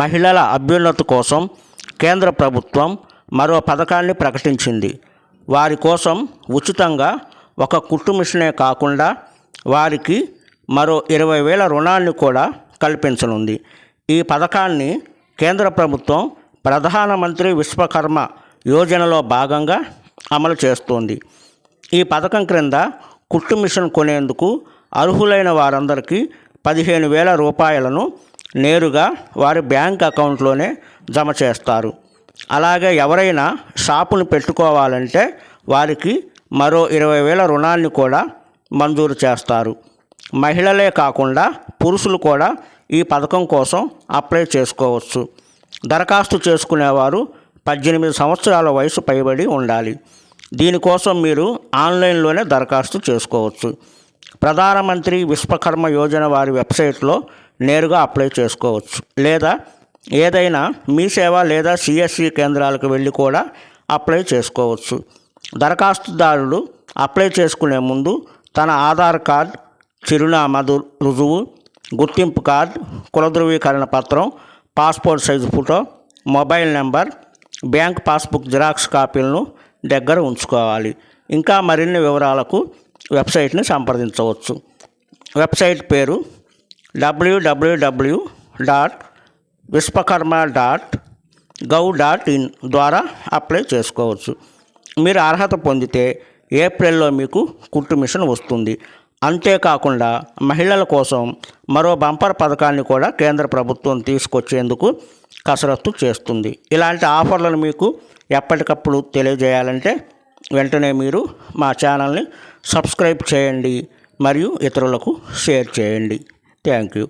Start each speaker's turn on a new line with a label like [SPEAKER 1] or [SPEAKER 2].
[SPEAKER 1] మహిళల అభ్యున్నతి కోసం కేంద్ర ప్రభుత్వం మరో పథకాన్ని ప్రకటించింది. వారి కోసం ఉచితంగా ఒక కుట్టు మిషనే కాకుండా వారికి మరో ఇరవై వేల రుణాన్ని కూడా కల్పించనుంది. ఈ పథకాన్ని కేంద్ర ప్రభుత్వం ప్రధానమంత్రి విశ్వకర్మ యోజనలో భాగంగా అమలు చేస్తోంది. ఈ పథకం క్రింద కుట్టు మిషన్ కొనేందుకు అర్హులైన వారందరికీ పదిహేను వేల రూపాయలను నేరుగా వారి బ్యాంక్ అకౌంట్లోనే జమ చేస్తారు. అలాగే ఎవరైనా షాపును పెట్టుకోవాలంటే వారికి మరో ఇరవై వేల రుణాన్ని కూడా మంజూరు చేస్తారు. మహిళలే కాకుండా పురుషులు కూడా ఈ పథకం కోసం అప్లై చేసుకోవచ్చు. దరఖాస్తు చేసుకునేవారు పద్దెనిమిది సంవత్సరాల వయసు పైబడి ఉండాలి. దీనికోసం మీరు ఆన్లైన్లోనే దరఖాస్తు చేసుకోవచ్చు. ప్రధానమంత్రి విశ్వకర్మ యోజన వారి వెబ్సైట్లో నేరుగా అప్లై చేసుకోవచ్చు. లేదా ఏదైనా మీ సేవ లేదా సిఎస్సి కేంద్రాలకు వెళ్ళి కూడా అప్లై చేసుకోవచ్చు. దరఖాస్తుదారుడు అప్లై చేసుకునే ముందు తన ఆధార్ కార్డ్ చిరునామా దు- రుజువు గుర్తింపు కార్డ్ కుల ధృవీకరణ పత్రం passport size photo mobile number bank passbook xerox కాపీలను దగ్గర ఉంచుకోవాలి. ఇంకా మరిన్ని వివరాలకు వెబ్సైట్ని సంప్రదించవచ్చు. వెబ్సైట్ పేరు W W W dot Vishwakarma dot gov dot in ద్వారా అప్లై చేసుకోవచ్చు. మీరు అర్హత పొందితే ఏప్రిల్లో మీకు కుట్టు మిషన్ వస్తుంది. అంతేకాకుండా మహిళల కోసం మరో బంపర్ పథకాన్ని కూడా కేంద్ర ప్రభుత్వం తీసుకొచ్చేందుకు కసరత్తు చేస్తుంది. ఇలాంటి ఆఫర్లను మీకు ఎప్పటికప్పుడు తెలియజేయాలంటే వెంటనే మీరు మా ఛానల్ని సబ్స్క్రైబ్ చేయండి మరియు ఇతరులకు షేర్ చేయండి. Thank you.